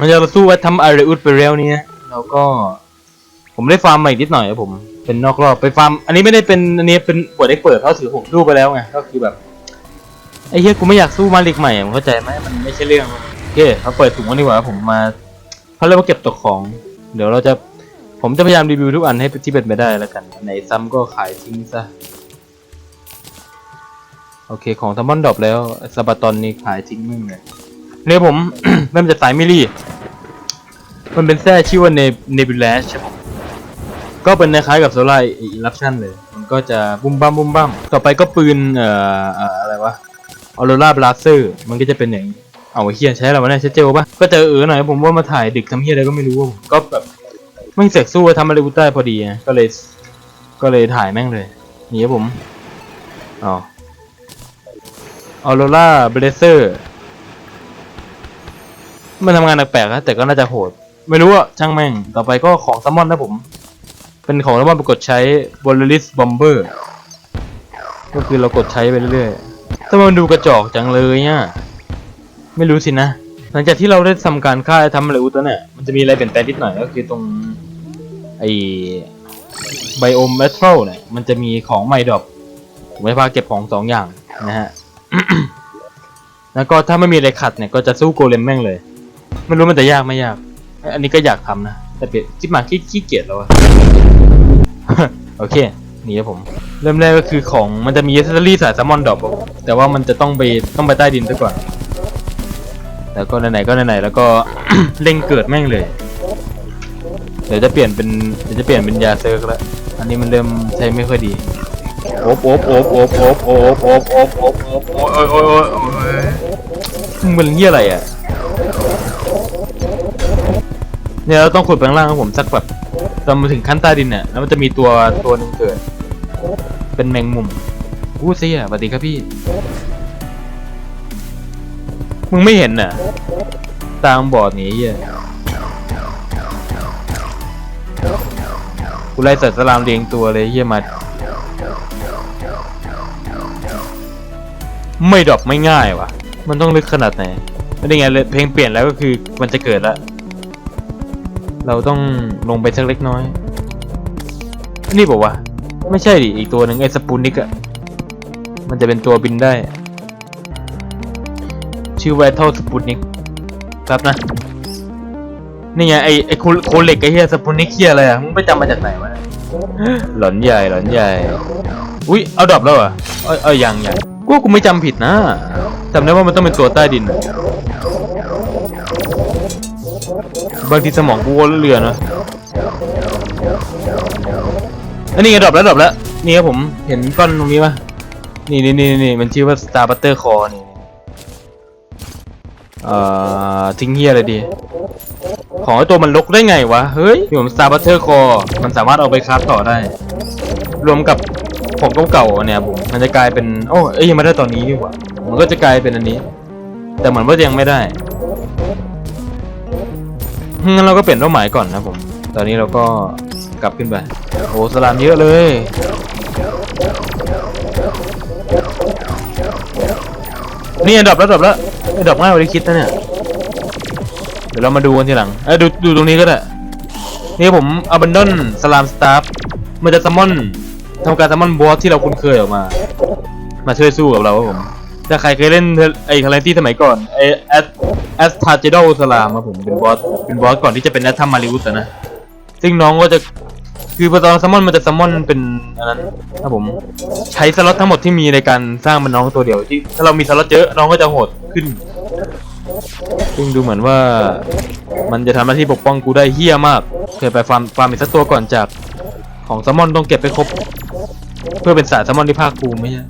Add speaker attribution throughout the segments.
Speaker 1: มันจะสู้ว่าทำอะไรอุดไปแล้วเนี่ยแล้วก็ ผมได้ฟาร์มใหม่นิดหน่อยครับผมเป็นนอกรอบไปฟาร์มอันนี้ไม่ได้เป็นอันนี้เป็นปวดได้เปิดเขาถือผมสู้ไปแล้วไงก็คือแบบไอ้เหี้ยกูไม่อยากสู้มาลิกใหม่อะมึงเข้าใจไหมมันไม่ใช่เรื่องโอเคเขาเปิดถุงกันดีกว่าผมมาเขาเรียกว่าเก็บตกของ เดี๋ยวเราจะผมจะพยายามรีวิวทุกอันให้ที่เป็นไปได้แล้วกันไหนซ้ำก็ขายทิ้งซะโอเคของทัมมอนดรอปแล้วสปาตอนนี้ขายทิ้งมึงเลย เนี่ยผม เริ่มจากสายมิลลี่ มันเป็นแท้ชื่อว่าเนเนบิลัสใช่ไหมก็เป็นคล้ายกับโซล่าอิลัปชันเลย มันก็จะบุ้มบ้ามบุ้มบ้ามต่อไปก็ปืนเอ่อเอ่ออะไรวะออโรราบลาเซอร์มันก็จะเป็นอย่างเอาเฮียใช้อะไรวะเนี่ยใช้เจลปะก็เจอเออหน่อยผมว่ามาถ่ายดึกทำเฮียอะไรก็ไม่รู้ก็แบบไม่เสกสู้ทำอะไรอุต้พอดีก็เลยก็เลยถ่ายแม่งเลยนี่ครับผมอ๋อออโรราเบลเซอร์ มันทำงานแปลกๆนะแต่ก็น่าจะโหด ไม่รู้อะช่างแม่ง ต่อไปก็ของซัมมอนนะผม เป็นของซัมมอนปรากฏใช้บอลลิสบอมเบอร์ก็คือเรากดใช้ไปเรื่อยๆถ้ามันดูกระจอกจังเลยเนี่ยไม่รู้สินะ หลังจากที่เราได้ทำการฆ่าทำอะไรอุตเนี่ย มันจะมีอะไรเปลี่ยนแปลงนิดหน่อยก็คือตรงไอไบโอมเมทัลเนี่ย มันจะมีของไม่ดรอปผมไม่พาเก็บของสองอย่างนะฮะ แล้วก็ถ้าไม่มีอะไรขัดเนี่ยก็จะสู้โกเลมแม่งเลย ไม่รู้มันจะยากไม่ยาก อันนี้ก็อยากทำนะ แต่เปลี่ยนคิดมาขี้ขี้เกียจแล้วอะโอเค นี่ครับผม เริ่มแรกก็คือของมันจะมีเซอรี่สายแซลมอนดรอปแต่ว่ามันจะต้องไปต้องไปใต้ดินซะก่อน แล้วก็ไหนๆก็ไหนๆแล้วก็เร่งเกิดแม่งเลย เดี๋ยวจะเปลี่ยนเป็นเดี๋ยวจะเปลี่ยนเป็นยาเซิร์กแล้ว อันนี้มันเริ่มใช้ไม่ค่อยดี โอบโอบโอบโอบโอบโอบโอบโอบโอบโอบโอ้ยโอ้ยโอ้ยโอ้ยโอ้ยมึงเป็นเหี้ยอะไรอะ เนี่ยเราต้องขุดไปข้างล่างของผมสักแบบจนมาถึงขั้นใต้ดินเนี่ยแล้วมันจะมีตัวตัวหนึงเกิด เป็นแมงมุมอู้เสียสวัสดีครับพี่ มึงไม่เห็นน่ะ ตามบอดหนีเหี้ยกูไล่สัตว์สลามเรียงตัวเลยเหี้ยมา ไม่ดรอปไม่ง่ายวะมันต้องลึกขนาดไหนไม่ได้ไงเลยเพลงเปลี่ยนแล้วก็คือมันจะเกิดแล้ว เราต้องลงไปสักเล็กน้อย นี่บอกว่า ไม่ใช่ดิอีกตัวหนึ่งไอ้สปูนิกอะมันจะเป็นตัวบินได้ ชื่อไวท์เทลสปูนิกครับนะ นี่ไงไอ้ไอ้โคโคเล็กไอ้เฮียสปูนิกเฮียอะไรอะมึงไปจำมาจากไหนวะหลอนใหญ่หลอนใหญ่ อุ้ยเอาดรอปแล้วเหรอเอ้ยเอ้ยยังยังกูกูไม่จำผิดนะจำได้ว่ามันต้องเป็นตัวใต้ดินนะ บางทีสมองกูก็เลือนนะอันนี้ไงดรอปแล้วดรอปแล้วนี่ครับผมเห็นก้อนตรงนี้ปะนี่นี่นี่นี่มันชื่อว่า Star Butter Core นี่เอ่อทิ้งเฮียอะไรดี ของตัวมันลกได้ไงวะ เฮ้ยนี่ผม Star Butter Core มันสามารถเอาไปคราฟต่อได้ รวมกับของเก่าๆเนี่ยผมมันจะกลายเป็น โอ้เอ้ยยังไม่ได้ตอนนี้ดีกว่า มันก็จะกลายเป็นอันนี้ แต่เหมือนว่ายังไม่ได้ งั้นเราก็เปลี่ยนเป้าหมายก่อนนะผม ตอนนี้เราก็กลับขึ้นไป โอ้สลามเยอะเลย นี่ดรอปแล้วดรอปแล้วดรอปง่ายกว่าที่คิดนะเนี่ย เดี๋ยวเรามาดูกันทีหลัง เอ้ดูดูตรงนี้ก็ได้ นี่ผมอับันดอนสลามสตาฟมันจะซัมมอนทำการซัมมอนบอสที่เราคุ้นเคยออกมา มาช่วยสู้กับเราครับผม ถ้าใครเคยเล่นไอ้คาแรนตี้สมัยก่อนไอ้แอส แอสทาเจโดสลามครับผมเป็นบอสเป็นบอสก่อนที่จะเป็นแอสทัมมาริอุสนะซึ่งน้องก็จะคือพอตอนซัมมอนมันจะซัมมอนเป็นอันนั้นครับผมใช้สล็อตทั้งหมดที่มีในการสร้างมันน้องตัวเดียวที่ถ้าเรามีสล็อตเยอะน้องก็จะโหดขึ้น ซึ่งดูเหมือนว่า มันจะทำหน้าที่ปกป้องกูได้เฮี้ยมากเคยไปฟาร์มฟาร์มอีกสักตัวก่อนจากของแซลมอนต้องเก็บไปครบ เพื่อเป็นสายแซลมอนที่ภาคภูมิไม่ใช่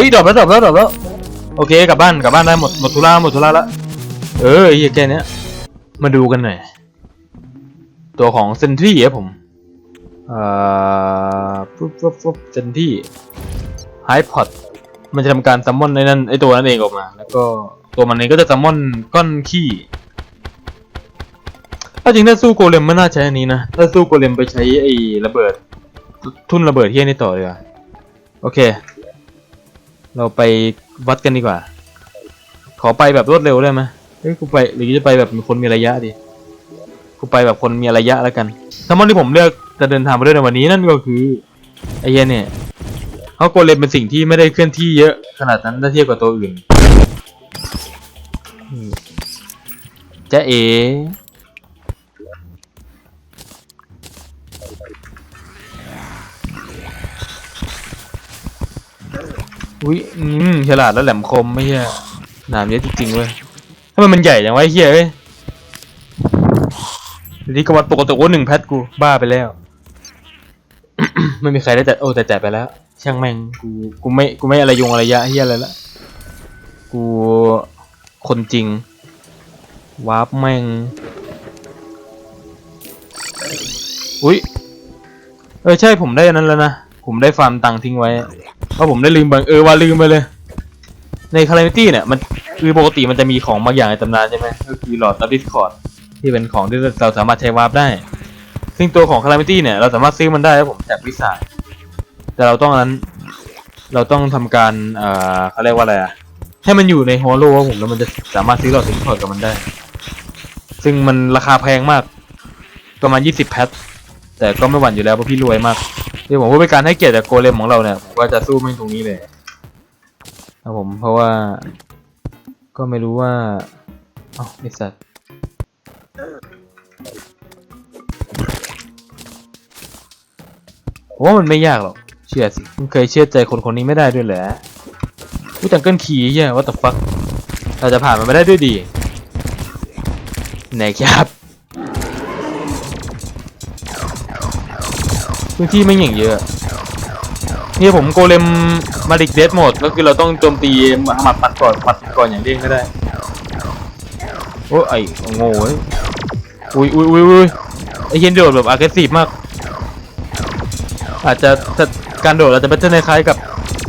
Speaker 1: ฮ้ยดรอปแล้วดรอปแล้วดรอปแล้วโอเคกลับบ้านกลับบ้านได้หมดหมดธุระหมดธุระล้วเออไอ้เหี้ยแค่เนี้ยมาดูกันหน่อยตัวของเซนทรีครับผมเอ่อปุ๊บปุ๊บปุ๊บเซนทรีไฮพอดมันจะทำการซัมมอนในนั้นไอตัวนั้นเองออกมา แล้วก็ตัวมันเองก็จะซัมมอนก้อนขี้ถ้าจริงถ้าสู้โกเลมไม่น่าใช้อันนี้นะถ้าสู้โกเลมไปใช้ไอ้ระเบิด ทุ่นระเบิดเฮี้ยนี่ต่อเลยอะโอเค เราไปวัดกันดีกว่า ขอไปแบบรวดเร็วได้ไหมเฮ้ยกูไปหรือจะไปแบบมีคนมีระยะดีกูไปแบบคนมีระยะแล้วกันซัมมอนที่ผมเลือกจะเดินทางไปด้วยในวันนี้นั่นก็คือไอ้เหี้ยเนี่ยเพราโกเลมเป็นสิ่งที่ไม่ได้เคลื่อนที่เยอะขนาดนั้นถ้าเทียบกับตัวอื่นจะเอ อุ้ยอืมฉลาดแล้วแหลมคมไม่ใช่หนามเยอะจริงๆเว้ยทำไมมันใหญ่จังวะไอ้เฮียเอ้ยดีกวัดปกติว่าหนึ่งแพทกูบ้าไปแล้ว ไม่มีใครได้แต่โอ้แต่แจกไปแล้ว ช่างแม่งกูกูไม่กูไม่อะไรยงอะไรยะเฮียอะไรละกูคนจริงวาร์ปแม่งอุ้ยเออใช่ผมได้อันนั้นแล้วนะ ผมได้ฟาร์มตังค์ทิ้งไว้ เพราะผมได้ลืมบางเออว่าลืมไปเลย ในคา l า m i ตี้เนี่ยมันคือปกติมันจะมีของบางอย่างในตำนานใช่ไหมก็คือหลอดดับดิสคอร์ดที่เป็นของที่เราสามารถใช้วาร์ปได้ ซึ่งตัวของคา l า m i ตี้เนี่ยเราสามารถซื้อมันได้แล้วผมแจกวิสาแต่เราต้องนั้น เราต้องทำการเอ่อเขาเรียกว่าอะไรอะให้มันอยู่ในฮอลโลว่าผมแล้วมันจะสามารถซื้อหลอดดับดิสคอร์ดกับมันได้ ซึ่งมันราคาแพงมากประมาณ 20 แพทแต่ก็ไม่หวั่นอยู่แล้วเพราะพี่รวยมาก เดี๋ยวผมว่าเป็นการให้เกียรติจากโกเลมของเราเนี่ยผมก็จะสู้ไม่ตรงนี้เลยครับผมเพราะว่า ก็ไม่รู้ว่าอ๋อไอสัตว์ผมว่ามันไม่ยากหรอกเชื่อสิคุณเคยเชื่อใจคนคนนี้ไม่ได้ด้วยเหรอผู้จังเกิลขี่เหี้ย what the fuck เราจะผ่านมันไม่ได้ด้วยดีไหนครับ พื้นที่ไม่งอย่างเยอะนี่ผมโกเลมมาดิกเดสหมดก็คือเราต้องโจมตีหมัดปัดก่อนปัดก่อนอย่างเด้งไม่ได้โอ้ยไอ้โง่เว้ยอุ้ยอุ้ยอุ้ยอุ้ยไอเฮียนโดดแบบ aggressive มาก อาจจะถ้าการโดดอาจจะเป็นคล้ายๆกับ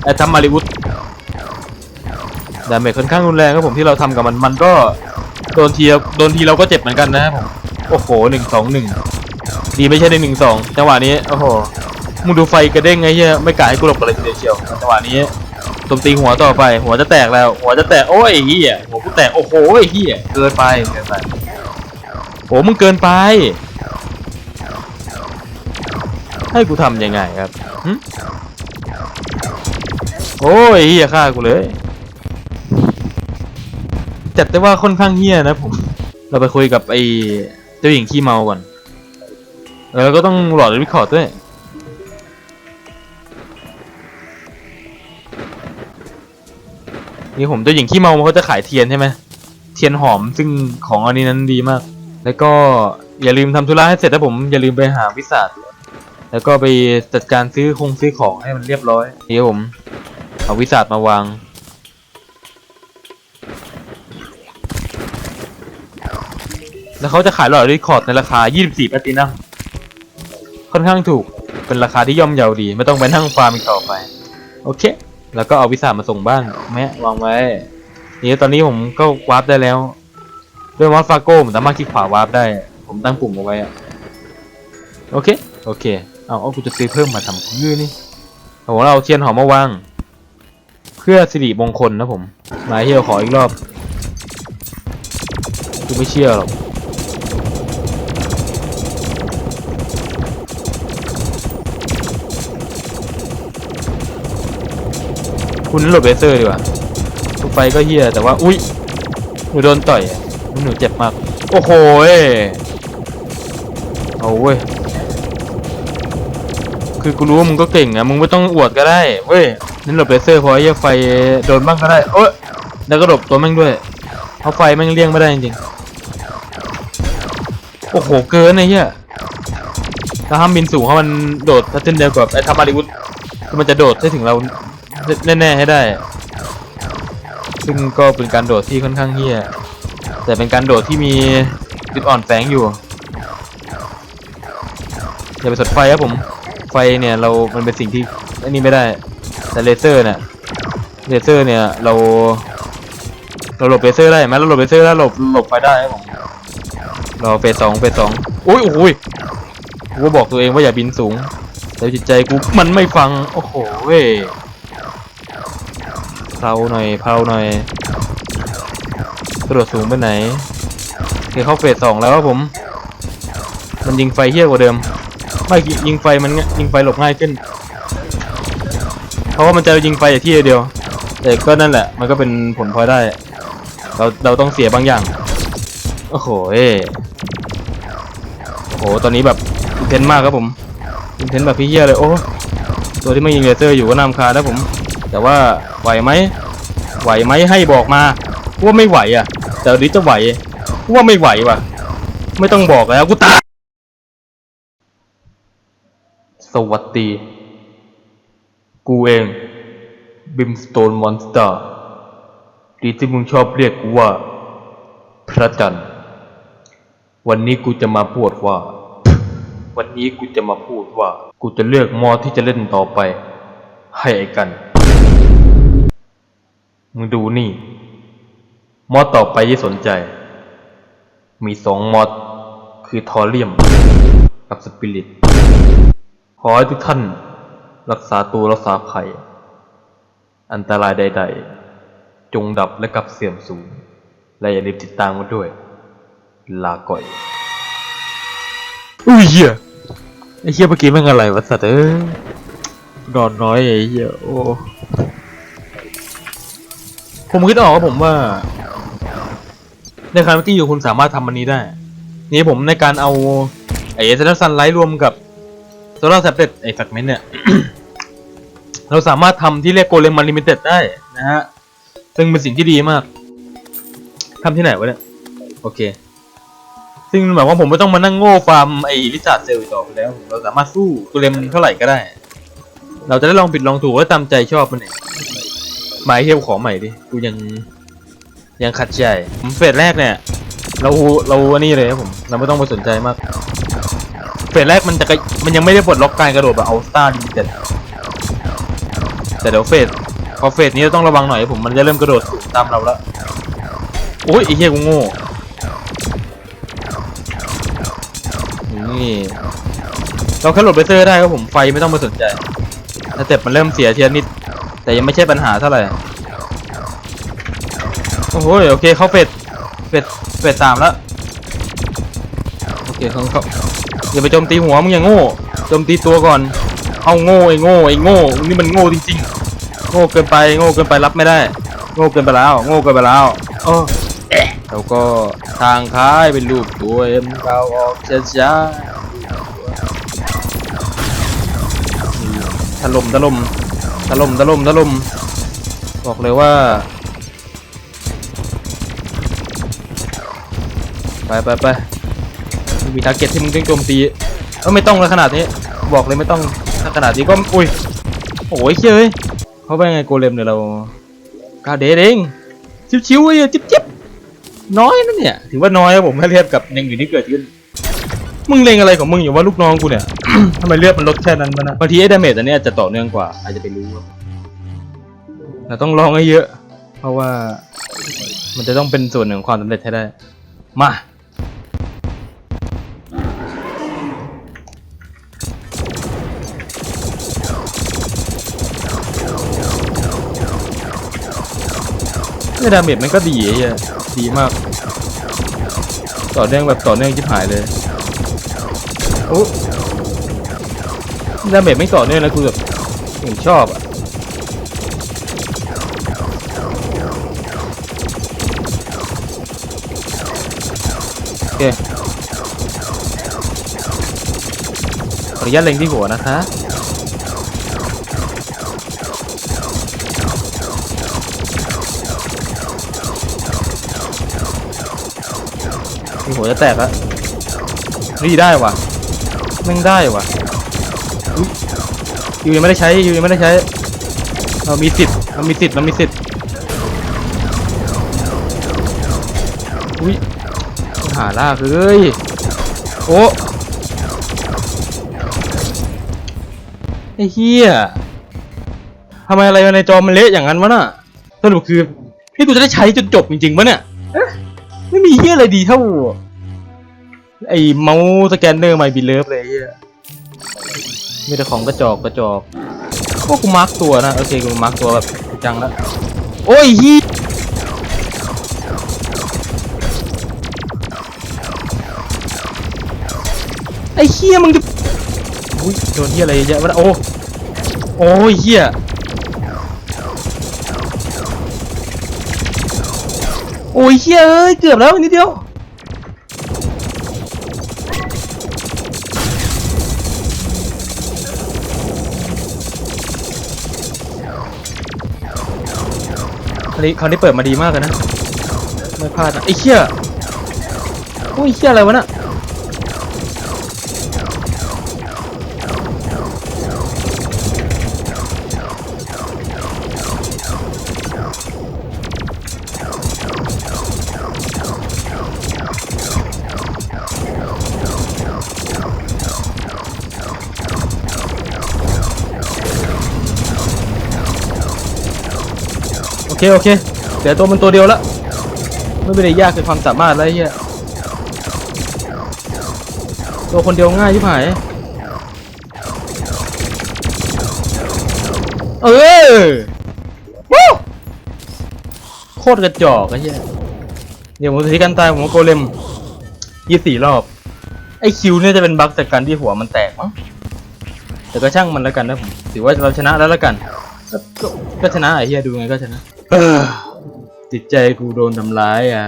Speaker 1: ไอ้ทำมาริวุธดาเมจค่อนข้างรุนแรงครับผมที่เราทำกับมันมันก็โดนทีโดนทีเราก็เจ็บเหมือนกันนะครับผมโอ้โหหนึ่งสองหนึ่ง ดีไม่ใช่ในหนึ่งสองจังหวะนี้โอ้โหมึงดูไฟกระเด้งไงเฮียไม่กล้าให้กูหลบกันเลยทีเดียวเชียวจังหวะนี้โจมตีหัวต่อไป หัวจะแตกแล้ว หัวจะแตกโอ้ยไอ้เฮียหัวกูแตกโอ้โหไอ้เฮียเกินไปเกินไปโอ้มึงเกินไป ให้กูทำยังไงครับหึโอ้ยเฮียฆ่ากูเลย จัดได้ว่าค่อนข้างเฮียนะผม เราไปคุยกับไอ้เจ้าหญิงขี้เมาก่อนเออ แล้วก็ต้องหลอดรีคอร์ดด้วยนี่ผมเจ้าหญิงขี้เมาเขาจะขายเทียนใช่ไหมเทียนหอมซึ่งของอันนี้นั้นดีมาก แล้วก็อย่าลืมทำธุระให้เสร็จนะผมอย่าลืมไปหาวิสัทแล้วก็ไปจัดการซื้อคงซื้อของให้มันเรียบร้อยนี่ผมเอาวิสัทมาวางแล้วเขาจะขายหลอดรีคอร์ดในราคา 24แพลตินัม ค่อนข้างถูก เป็นราคาที่ย่อมเยาดี ไม่ต้องไปนั่งฟาร์มอีกต่อไป โอเค แล้วก็เอาวิสามาส่งบ้านแม่วางไว้ นี่ตอนนี้ผมก็วาร์ปได้แล้ว ด้วยมอสฟาโก้ผมสามารถคลิกขวาวาร์ปได้ ผมตั้งปุ่มเอาไว้อะโอเค โอเค เอาเอากูจะซื้อเพิ่มมาทำเพื่อนี่เอาเราเอาเทียนหอมมาวาง เพื่อสิริมงคลนะผม มาเที่ยวขออีกรอบกูไม่เชื่อหรอก คุณหลบเลเซอร์ดีกว่าทุกไฟก็เฮียแต่ว่า อุ้ยหนูโดนต่อยหนูเจ็บมาก โอ้โหเอาเว้ย คือกูรู้ว่ามึงก็เก่งอะมึงไม่ต้องอวดก็ได้เว้ยนั่นหลบเลเซอร์พอเหี้ยไฟโดนบ้างก็ได้เอ้ยแล้วก็หลบตัวแม่งด้วยเพราะไฟแม่งเลี่ยงไม่ได้จริงโอ้โหเกินไอ้เหี้ยถ้าห้ามบินสูงเพราะมันโดดพัฒนเดียวกับไอ้ทามาริวุธคือมันจะโดดให้ถึงเรา แน่ๆให้ได้ ซึ่งก็เป็นการโดดที่ค่อนข้างเฮี้ย แต่เป็นการโดดที่มีจุดอ่อนแฝงอยู่ อย่าไปสดไฟครับผม ไฟเนี่ยเรา มันเป็นสิ่งที่อันนี้ไม่ได้ แต่เลเซอร์เนี่ย เลเซอร์เนี่ยเรา เราหลบเฟเซอร์ได้ไหมเราหลบเฟเซอร์ได้หลบหลบไฟได้ครับผมรอเฟสสองเฟสสองโอ้ยโอ้ยกูก็บอกตัวเองว่าอย่าบินสูง แต่จิตใจกูมันไม่ฟัง โอ้โหเว้ย เพลาหน่อยเพลาหน่อยกระโดดสูงไปไหนโอเคเข้าเฟสสองแล้วครับผม มันยิงไฟเฮี้ยกว่าเดิม ไม่ยิงไฟมันง่ายยิงไฟหลบง่ายขึ้น เพราะว่ามันจะยิงไฟแต่ที่เดียว แต่ก็นั่นแหละ มันก็เป็นผลพลอยได้ เราเราต้องเสียบางอย่าง โอ้โหเอโอ้โห ตอนนี้แบบอินเทนมากครับผมอินเทนแบบพี่เฮียเลย โอ้ ตัวที่ไม่ยิงเลเซอร์อยู่ก็นำคาญนะผม แต่ว่าไหวไหมไหวไหมให้บอกมา ว่าไม่ไหวอะ แต่วันนี้จะไหว ว่าไม่ไหวว่ะ ไม่ต้องบอกแล้วกูตายสวัสดี กูเองบิมสโตนมอนสเตอร์ดีที่มึงชอบเรียกกูว่า พระจันทร์วันนี้กูจะมาพูดว่า วันนี้กูจะมาพูดว่า กูจะเลือกมอที่จะเล่นต่อไป ให้ไอ้กัน มึงดูนี่ มอดต่อไปที่สนใจ มีสองมอดคือทอเรียม กับสปิริต ขอให้ทุกท่าน รักษาตัวรักษาภัย อันตรายใด ๆ จงดับและกลับเสื่อมสูง และอย่าลืมติดตามกันด้วย ลาก่อย อุ้ยเหี้ยไอ้เหี้ยเมื่อกี้มันอะไรวะสัตว์เอ้ยนอนน้อยไอ้เหี้ยโอ้ ผมคิดออกว่าผมว่า ในการเมื่อกี้อยู่คุณสามารถทำอันนี้ได้ นี่ผมในการเอาไอ้เซนซันไลท์รวมกับโซลาร์แท็บเล็ตไอ้แฟกเมนเนี่ย เราสามารถทำที่เรียกโกเลมมาลิมิเต็ดได้นะฮะ ซึ่งเป็นสิ่งที่ดีมากทำที่ไหนวะเนี่ย โอเค ซึ่งหมายว่าผมไม่ต้องมานั่งโง่ฟาร์มไอ้ลิซ่าเซลล์ต่อไปแล้ว เราสามารถสู้โกเลมเท่าไหร่ก็ได้ เราจะได้ลองผิดลองถูกและตามใจชอบมันเอง หมายเทียบขอใหม่ดิ กูยังยังขัดใจ ผมเฟสแรกเนี่ย เราเราอันนี้เลยครับผม เราไม่ต้องไปสนใจมาก เฟสแรกมันจะมันยังไม่ได้ปลดล็อกการกระโดดแบบเอาสตาร์ดิเต็ดแต่เดี๋ยวเฟสพอเฟสนี้เราต้องระวังหน่อยผมมันจะเริ่มกระโดดตามเราแล้วโอ้ยไอ้เหี้ยกูโง่นี่เราแค่หลบไปเซอร์ได้ครับผมไฟไม่ต้องไปสนใจแต่เต็ปมันเริ่มเสียเทียนนิด แต่ยังไม่ใช่ปัญหาเท่าไหร่โอ้โหโอเคเขาเฟดเฟดเฟดสามแล้วโอเคเขาเขาอย่าไปโจมตีหัวมึงอย่างโง่โจมตีตัวก่อน เอาโง่ไอ้โง่ไอ้โง่นี่มันโง่จริงๆ โง่เกินไปโง่เกินไปรับไม่ได้ โง่เกินไปแล้ว โง่เกินไปแล้วโอ้แล้วก็ทางค้ายเป็นรูปตัวเอ็มเกาออกช้าๆถล่มถล่ม ถล่มถล่มถล่มบอกเลยว่า ไปไปไปมีทาร์เก็ตที่มึงต้องโจมตีเออไม่ต้องเลยขนาดนี้ บอกเลยไม่ต้องถ้าขนาดนี้ก็อุ้ยโอ้ยเฮ้ยเขาไปไงโกเลมเนี่ยเรากาเดทเองชิวๆไอ้จิ๊บจิ๊บน้อยนะเนี่ย ถือว่าน้อยครับผมถ้าเทียบกับอย่างอื่นที่เกิดขึ้น มึงเลงอะไรของมึงอยู่ว่าลูกน้องกูเนี่ย ทำไมเลือดมันลดแค่นั้นมานะบางทีไอ้ดาเมจอันเนี้ยจะต่อเนื่องกว่า อาจจะไปรู้ครับเราต้องลองให้เยอะ เพราะว่า มันจะต้องเป็นส่วนหนึ่งของความสำเร็จให้ได้ มา ไอ้ดาเมจมันก็ดีไอ้เหี้ยดีมาก ต่อเนื่องแบบต่อเนื่องชิบหายเลยโอ้ ดาเมจไม่ต่อเนื่องแล้วกูแบบอย่างชอบอะโอเคขออนุญาตเล็งที่หัวนะคะที่หัวจะแตกแล้วรีได้วะแม่งได้วะ ยูยังไม่ได้ใช้ยูยังไม่ได้ใช้เรามีสิทธิ์เรามีสิทธิ์เรามีสิทธิ์อุ้ยหาล่าเอ้ยโอ้ไอ้เหี้ยทำไมอะไรในจอมันเละอย่างนั้นวะน่ะสรุปคือนี่กูจะได้ใช้จนจบจริงๆปะเนี่ยไม่มีเฮียอะไรดีเท่าไอ้เมาส์สแกนเนอร์ไมบิเลิฟเลยเฮีย มีแต่ของกระจอกกระจอกโอ้กูมาร์กตัวนะโอเคกูมาร์กตัวแบบจังแล้วโอ้ยเฮียไอ้เฮียมึงจะอุ้ยโดนเฮียอะไรเยอะแยะวะโอ้โอ้ยเฮียโอ้ยเฮียเอ้ยเกือบแล้วนิดเดียว คราวนี้เขาได้เปิดมาดีมากเลยนะ ไม่พลาดนะไอ้เหี้ยโอ้ยเหี้ยอะไรวะน่ะ เคโอเคเดี๋ยวตัวมันตัวเดียวละไม่เป็นไรยากคือความสามารถแล้วไอ้เหี้ยตัวคนเดียวง่ายที่ผายเออวู้โคตรกระจอกไอ้เหี้ยเดี๋ยวผมจะที่กันตายผมโกเลมยี่สี่รอบ ไอคิวเนี่ยจะเป็นบั๊กจากการที่หัวมันแตกมั้งแต่ก็ช่างมันแล้วกันนะผมถือว่าเราชนะแล้วแล้วกัน ก็ชนะไอ้เหี้ยดูไงก็ชนะ จิตใจกูโดนทำร้ายอะ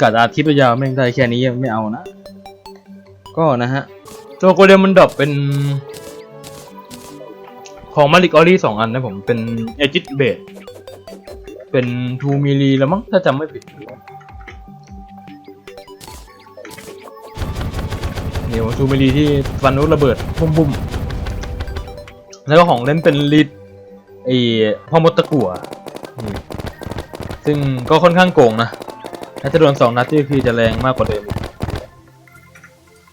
Speaker 1: กัดอาทิตย์ยาวแม่งได้แค่นี้ยังไม่เอานะ ก็นะฮะ ตัวโกเลมมันดรอปเป็น ของมาริกออรี่สองอันนะผมเป็นเอจิตเบดเป็นทูมิลีแล้วมั้งถ้าจำไม่ผิดเดี๋ยวทูมิลีที่ฟันนุระเบิดบุ้มบุ้มๆแล้วก็ของเล่นเป็นลิด ไอ้พ่อมดตะกั่วซึ่งก็ค่อนข้างโกงนะ ถ้าจะโดนสองนัดที่คือจะแรงมากกว่าเดิม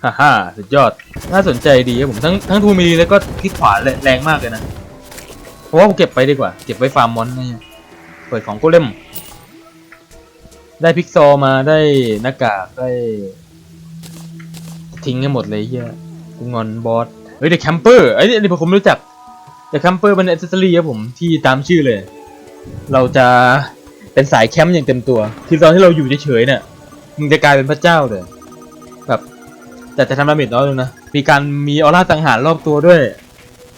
Speaker 1: ฮ่าฮ่าสุดยอด น่าสนใจดีครับผมทั้งทั้งทูมีแล้วก็คลิกขวาแรงมากเลยนะ เพราะว่าผมเก็บไปดีกว่า เก็บไว้ฟาร์มมอนนะเปิดของโกเล่ม ได้พิกซอมาได้หน้ากากได้ ทิ้งให้หมดเลยเฮียกูงอนบอส เฮ้ยเด็กแคมเปอร์ไอ้นี่ผมไม่รู้จัก แต่แคมเปอร์เป็นอ c เซสซอรี่ครับผมที่ตามชื่อเลย เราจะเป็นสายแคมป์อย่างเต็มตัว คือตอนที่เราอยู่เฉยๆเนี่ยมึงจะกลายเป็นพระเจ้าเลยแบบแต่จะทำดาเมจน้อยลงนะมีการมีออร่าสังหารรอบตัวด้วย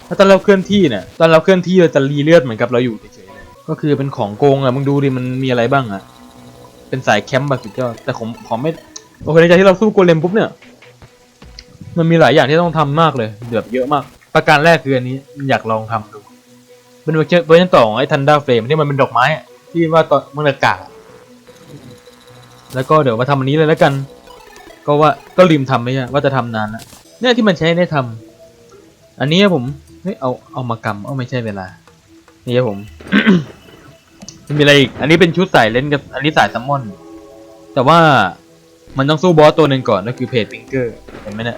Speaker 1: ถ้าตอนเราเคลื่อนที่เนี่ยตอนเราเคลื่อนที่เราจะรีเลือดเหมือนกับเราอยู่เฉยๆเลยก็คือเป็นของโกงอะมึงดูดิมันมีอะไรบ้างอะเป็นสายแคมป์แบบสุดยอดแต่ผมขอไม่โอเคในใจที่เราสู้โกเลมปุ๊บเนี่ยมันมีหลายอย่างที่ต้องทำมากเลยแบบเยอะมาก ประการแรกคืออันนี้อยากลองทำดูเป็นเวอร์ชันเวอร์ชันต่อของไอ้ทันดาเฟรมที่มันเป็นดอกไม้ที่ว่าตอนเมันอากาศแล้วก็เดี๋ยวมาทำอันนี้เลยแล้วกัน ก็ว่าก็ลืมทำไปอะว่าจะทำนานละเนี่ยที่มันใช้ได้ทำอันนี้ผมเฮ้ยเอาเอามากำเอาไม่ใช่เวลา นี่ครับผมมีอะไรอีก อันนี้เป็นชุดสายเล่นกับอันนี้สายซัมมอน แต่ว่ามันต้องสู้บอสตัวหนึ่งก่อนนั่นคือเพจปิงเกอร์เห็นไหมเนี่ย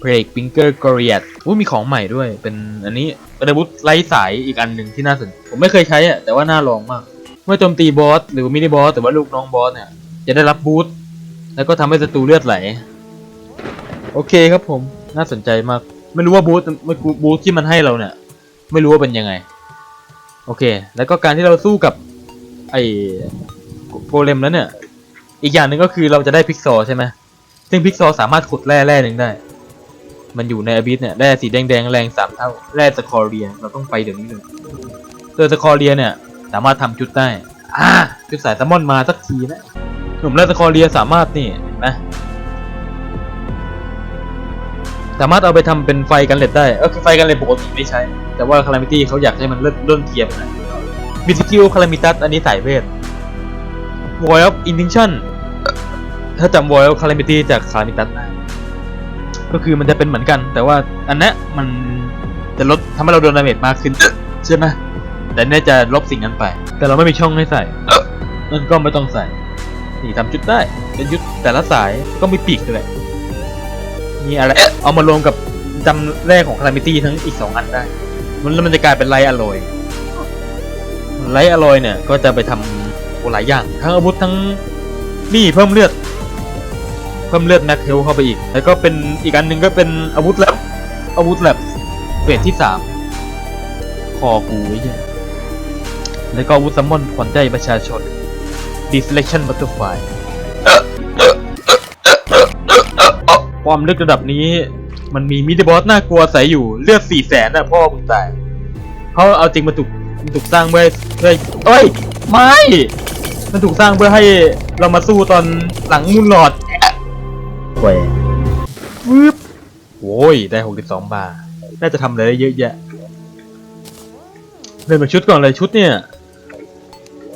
Speaker 1: เพลกปิงเกอร์กอริอัตอุ้ยมีของใหม่ด้วย เป็นอันนี้เป็นอาวุธไร้สายอีกอันหนึ่งที่น่าสนผมไม่เคยใช้อะแต่ว่าน่าลองมาก เมื่อโจมตีบอสหรือมินิบอสหรือว่าลูกน้องบอสเนี่ย จะได้รับบูสต์แล้วก็ทำให้ศัตรูเลือดไหล โอเคครับผมน่าสนใจมาก ไม่รู้ว่าบูสต์ไม่บูสต์ที่มันให้เราเนี่ย ไม่รู้ว่าเป็นยังไง โอเค แล้วก็การที่เราสู้กับไอ้โกเลมแล้วเนี่ย อีกอย่างหนึ่งก็คือเราจะได้พิกซอใช่ไหมซึ่งพิกซอสามารถขุดแร่แร่หนึ่งได้ มันอยู่ในอบิสเนี่ยแร่สีแดงๆแรงสามเท่าแร่สคอเรีย เราต้องไปเดี๋ยวนี้เลยตัวสคอเรียเนี่ย สามารถทำชุดได้อ่าชุดสายแซลมอนมาสักทีนะหนุ่มแร่สคอเรียสามารถนี่นไหมสามารถเอาไปทำเป็นไฟกันเล็ดได้เออคือไฟกันเล็ดปกติไม่ใช้ แต่ว่าคารามิตี้เขาอยากให้มันเลื่อนเลื่อนเทียมนะบิสกิลคารามิตัสอันนี้สายเวท Void of Intention ถ้าจำ Void of Calamity จากคารามิตัสได้ ก็คือมันจะเป็นเหมือนกัน แต่ว่าอันเนี้ยมันจะลดทำให้เราโดนดาเมจมากขึ้นใช่ไหมแต่เนี่ยจะลบสิ่งนั้นไป แต่เราไม่มีช่องให้ใส่นั่นก็ไม่ต้องใส่นี่ทำชุดได้เป็นชุดแต่ละสายก็มีปีกด้วยมีอะไรเอามารวมกับจำแรกของคารามิตี้ทั้งอีกสองอันได้ มันแล้วมันจะกลายเป็นไลท์อลอยไลท์อลอยเนี่ยก็จะไปทำโอ้หลายอย่าง ทั้งอาวุธทั้งนี่เพิ่มเลือด เพิ่มเลือดแม็กเฮลเข้าไปอีก แล้วก็เป็นอีกอันหนึ่งก็เป็นอาวุธแลบอาวุธแลบเฟสที่สามคอกูไอ้เหี้ยแล้วก็อาวุธซัมมอนขวัญใจประชาชน Deflection Butterfly ความลึกระดับนี้มันมีมินิบอสน่ากลัวใส่อยู่เลือดสี่แสนนะพ่อมึงตายเขาเอาจริงมันถูกมันถูกสร้างเพื่อเพื่อเอ้ย ไม่ มันถูกสร้างเพื่อให้เรามาสู้ตอนหลังมูลหลอด แหววืบโว้ย ได้หกสิบสองบาท น่าจะทำอะไรได้เยอะแยะ เริ่มจากชุดก่อนเลยชุดเนี่ย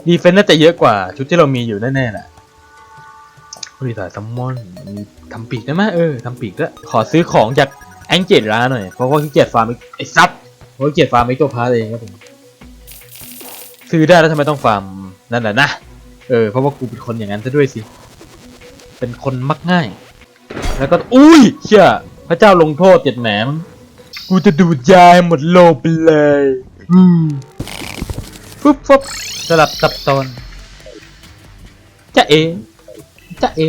Speaker 1: ดีเฟนน่าจะเยอะกว่า ชุดที่เรามีอยู่แน่ๆแหละบริษัทซัมมอนมีทำปีกได้ไหมเออทำปีกก็ขอซื้อของจากแองเจตร้านหน่อย เพราะว่าขี้เกียจฟาร์มอีกไอ้ซับเพราะขี้เกียจฟาร์มไอ้ตัวพาร์ทเองครับผมซื้อได้แล้วทำไมต้องฟาร์มนั่นแหละนะ เออเพราะว่ากูเป็นคนอย่างนั้นซะด้วยสิ เป็นคนมักง่าย แล้วก็อุ้ยเชื่อพระเจ้าลงโทษเจ็ดแหนมกูจะดูดยาให้หมดโลกไปเลยอืมฟุบฟุบสลับซับซ้อนจะเอจะเอ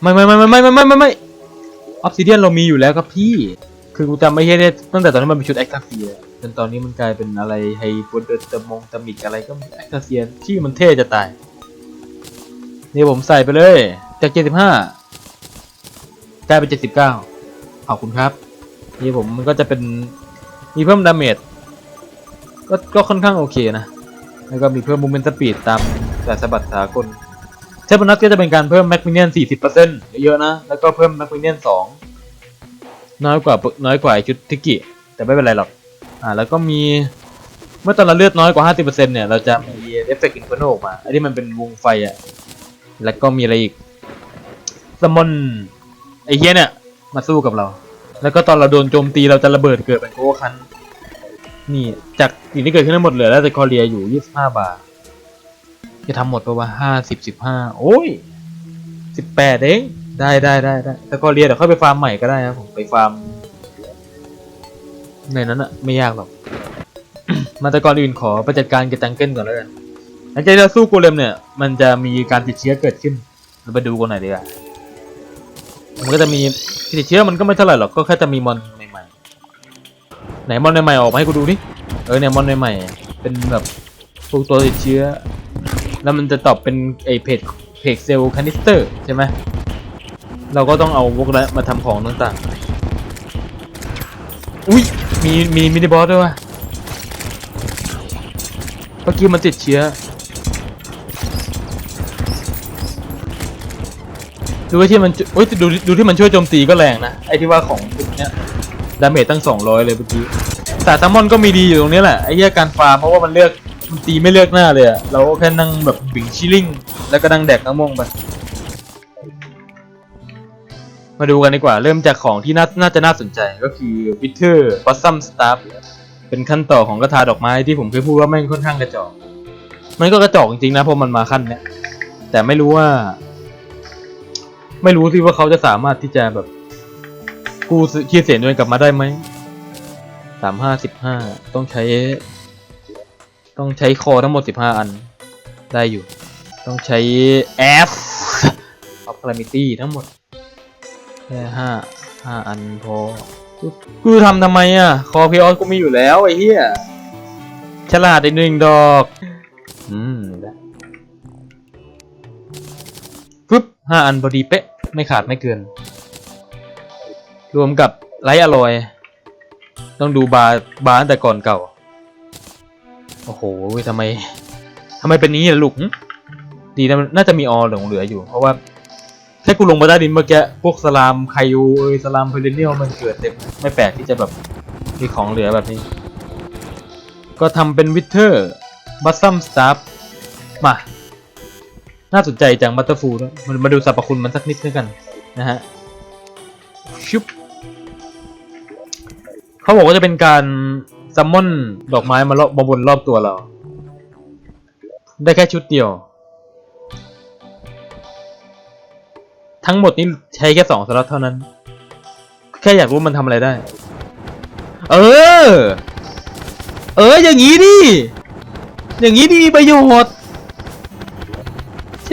Speaker 1: ไม่ไม่ไม่ไม่ไม่ไม่ไม่ไม่ไม่ออฟซิเดียนเรามีอยู่แล้วครับพี่ คือกูจำไม่ได้ตั้งแต่ตอนนั้นมันเป็นชุดแอคทาเฟียจนตอนนี้มันกลายเป็นอะไรไฮโปเดอร์ตมงตมิกอะไรก็แอคทาเฟียชื่อมันเท่จะตาย นี่ผมใส่ไปเลย จาก75กลายเป็น79ขอบคุณครับ นี่ผมมันก็จะเป็นมีเพิ่มดาเมจก็ก็ค่อนข้างโอเคนะ แล้วก็มีเพิ่มมูเมนต์สปีดตามแต่สะบัดสากลเทปนัทก็จะเป็นการเพิ่มแม็กมิเนียน40%เยอะๆนะ แล้วก็เพิ่มแม็กมิเนียน2น้อยกว่าน้อยกว่าชุดทิกิแต่ไม่เป็นไรหรอก อ่าแล้วก็มีเมื่อตอนเราเลือดน้อยกว่า 50%เนี่ย เราจะมีเอฟเฟกต์อินฟโนออกมาไอ้ที่มันเป็นวงไฟอะแล้วก็มีอะไรอีก มอนไอ้เฮียเนี่ย มาสู้กับเรา แล้วก็ตอนเราโดนโจมตีเราจะระเบิดเกิดเป็นโกคัน นี่จากสิ่งที่เกิดขึ้นทั้งหมดเหลือแล้วแต่คอเรียอยู่ 25 บาท จะทำหมดเพราะว่า50 15 โอ้ย 18 เอง ได้ได้ได้ได้แต่คอเรียเดี๋ยวค่อยไปฟาร์มใหม่ก็ได้ครับผมไปฟาร์มในนั้นอะไม่ยากหรอก มาแต่ก่อนอื่นขอไปจัดการกับจังเกิลก่อนแล้วกันหลังจากเราสู้โกเลมเนี่ย มันจะมีการติดเชื้อเกิดขึ้น เราไปดูกันหน่อยดีกว่า มันก็จะมีติดเชื้อมันก็ไม่เท่าไหร่หรอกก็แค่จะมีมอนใหม่ๆไหนมอนใหม่ๆออกมาให้กูดูดิเออเนี่ยมอนใหม่ๆเป็นแบบพวกตัวติดเชื้อ แล้วมันจะตอบเป็นไอเพจเพจเซลล์คานิสเตอร์ใช่ไหมเราก็ต้องเอาพวกนั้นมาทำของต่างๆอุ้ยมีมีมินิบอสด้วยวะเมื่อกี้มันติดเชื้อ ดูที่มันโอ้ยดูดูที่มันช่วยโจมตีก็แรงนะไอที่ว่าของพวกเนี้ยดาเมจตั้ง 200 เลยเมื่อกี้แต่ซัมมอนก็มีดีอยู่ตรงนี้แหละไอ้เหี้ยการฟาร์มเพราะว่ามันเลือกมันตีไม่เลือกหน้าเลยอะเราก็แค่นั่งแบบบิงชิลลิ่งแล้วก็นั่งแดกน้ำม่วงไปมาดูกันดีกว่าเริ่มจากของที่น่าน่าจะน่าสนใจก็คือวิเทอร์บอสซัมสตาร์เป็นขั้นต่อของกระทาดอกไม้ที่ผมเคยพูดว่าแม่งค่อนข้างกระจอกมันก็กระจอกจริงๆนะเพราะมันมาขั้นเนี้ยแต่ไม่รู้ว่า ไม่รู้สิว่าเขาจะสามารถที่จะแบบ กู้คีย์เสียงด้วยกลับมาได้ไหมสามห้าสิบห้าต้องใช้ ต้องใช้คอทั้งหมดสิบห้าอัน ได้อยู่ ต้องใช้ F of Calamity ทั้งหมดแค่ห้าห้าอันพอ กูทำทำไมอะ คอพีออสกูมีอยู่แล้วไอ้เหี้ย ฉลาดอีกหนึ่งดอก อืมได้ปึ๊บห้าอันพอดีเป๊ะ ไม่ขาดไม่เกิน รวมกับไลท์อลอย ต้องดูบาร์บาร์ตั้งแต่ก่อนเก่า โอ้โหทำไมทำไมเป็นนี้ล่ะลูกดีนะน่าจะมีออหลงเหลืออยู่ เพราะว่าแค่กูลงมาใต้ดินเมื่อกี้พวกสลามไคยูเอยสลามเพลเนียลมันเกิดเต็มไม่แปลกที่จะแบบมีของเหลือแบบนี้ ก็ทำเป็นวิเทอร์บัตซัมสตาร์มา น่าสนใจจังบัตเตอร์ฟูด้วยมันมาดูสรรพคุณมันสักนิดด้วยกันนะฮะชุบเขาบอกว่าจะเป็นการซัมมอนดอกไม้มารอบมาบนรอบตัวเรา ได้แค่ชุดเดียว ทั้งหมดนี้ใช้แค่สองสล็อตเท่านั้น แค่อยากรู้มันทำอะไรได้ เออ เอออย่างนี้ดิ อย่างนี้ดีมีประโยชน์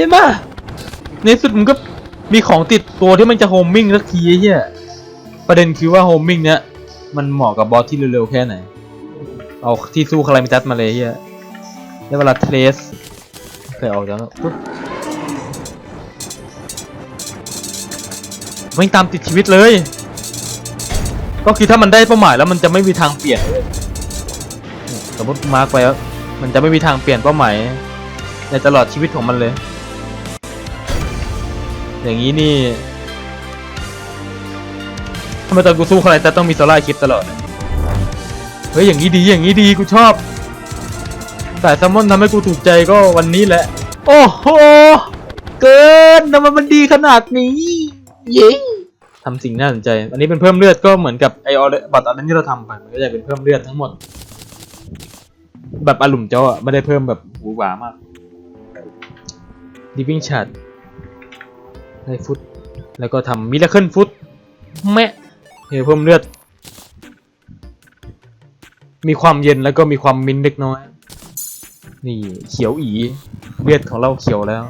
Speaker 1: ช่ไหมในสุดมันก็มีของติดตัวที่มันจะโฮมมิ่งสักทีเฮียประเด็นคือว่าโฮมมิ่งเนี้ยมันเหมาะกับบอสที่เร็วๆแค่ไหน เอาที่สู้คารมิตัสมาเลยเฮียได้เวลาเทรสเคยออกแล้วปุ๊บไม่งตามติดชีวิตเลย ก็คือถ้ามันได้เป้าหมายแล้วมันจะไม่มีทางเปลี่ยนเลยสมมติมาร์กไปแล้วมันจะไม่มีทางเปลี่ยนเป้าหมายในตลอดชีวิตของมันเลย อย่างนี้นี่ทำไมตอนกูสู้อะไรแต่ต้องมีโซล่าคลิปตลอด เฮ้ย อย่างนี้ดีอย่างนี้ดีกูชอบ สายแซลมอนทำให้กูถูกใจก็วันนี้แหละ โอ้โห เกินทำไมมันดีขนาดนี้เย้ทำสิ่งน่าสนใจ อันนี้เป็นเพิ่มเลือดก็เหมือนกับไอออบัตรอันนั้นที่เราทำไป มันก็จะเป็นเพิ่มเลือดทั้งหมด แบบอารมเจ้าอะไม่ได้เพิ่มแบบหวือหวามากดิวิ่งชัด ได้ฟุต แล้วก็ทำมิราเคิลฟุต แมะเฮ้ยเพิ่มเลือด มีความเย็นแล้วก็มีความมินเล็กน้อย นี่เขียวอี เลือดของเราเขียวแล้ว